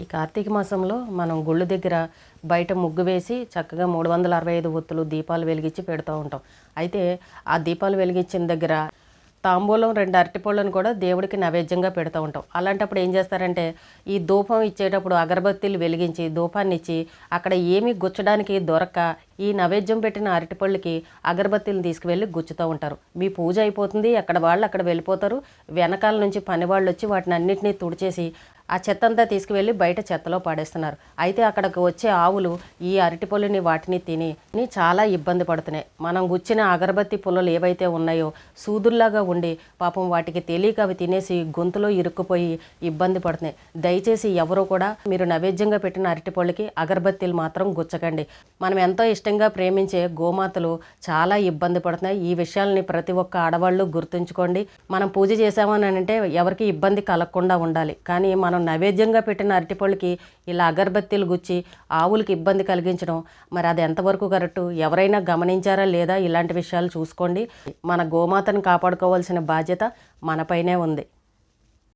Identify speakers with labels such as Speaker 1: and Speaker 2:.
Speaker 1: ఈ కార్తీక మాసంలో మనం గుళ్ళు దగ్గర బయట ముగ్గు వేసి చక్కగా మూడు వందల అరవై ఐదు ఒత్తులు దీపాలు వెలిగించి పెడుతూ ఉంటాం. అయితే ఆ దీపాలు వెలిగించిన దగ్గర తాంబూలం రెండు అరటిపళ్ళను కూడా దేవుడికి నైవేద్యంగా పెడుతూ ఉంటాం. అలాంటప్పుడు ఏం చేస్తారంటే ఈ ధూపం ఇచ్చేటప్పుడు అగరబత్తీలు వెలిగించి ధూపాన్ని ఇచ్చి అక్కడ ఏమీ గుచ్చడానికి దొరక్క ఈ నైవేద్యం పెట్టిన అరటిపళ్ళకి అగరబత్తిని తీసుకువెళ్ళి గుచ్చుతూ ఉంటారు. మీ పూజ అయిపోతుంది అక్కడ వాళ్ళు అక్కడ వెళ్ళిపోతారు. వెనకాల నుంచి పని వాళ్ళు వచ్చి వాటిని అన్నింటినీ తుడిచేసి ఆ చెత్త అంతా తీసుకువెళ్ళి బయట చెత్తలో పాడేస్తున్నారు. అయితే అక్కడికి వచ్చే ఆవులు ఈ అరటిపళ్ళని వాటిని తిని చాలా ఇబ్బంది పడుతున్నాయి. మనం గుచ్చిన అగరబత్తి పుల్లలు ఏవైతే ఉన్నాయో సూదుల్లాగా ఉండి పాపం వాటికి తెలియక అవి తినేసి గొంతులో ఇరుక్కుపోయి ఇబ్బంది పడుతున్నాయి. దయచేసి ఎవరూ కూడా మీరు నైవేద్యంగా పెట్టిన అరటిపళ్ళకి అగరబత్తీలు మాత్రం గుచ్చకండి. మనం ఎంతో ఇష్టంగా ప్రేమించే గోమాతలు చాలా ఇబ్బంది పడుతున్నాయి. ఈ విషయాల్ని ప్రతి ఒక్క ఆడవాళ్ళు గుర్తుంచుకోండి. మనం పూజ చేసామని అంటే ఎవరికి ఇబ్బంది కలగకుండా ఉండాలి. కానీ మనం మనం నైవేద్యంగా పెట్టిన అరటిపళ్ళకి ఇలా అగరబత్తీలు గుచ్చి ఆవులకి ఇబ్బంది కలిగించడం మరి అది ఎంతవరకు కరెక్టు? ఎవరైనా గమనించారా లేదా? ఇలాంటి విషయాలు చూసుకోండి. మన గోమాతను కాపాడుకోవాల్సిన బాధ్యత మనపైనే ఉంది.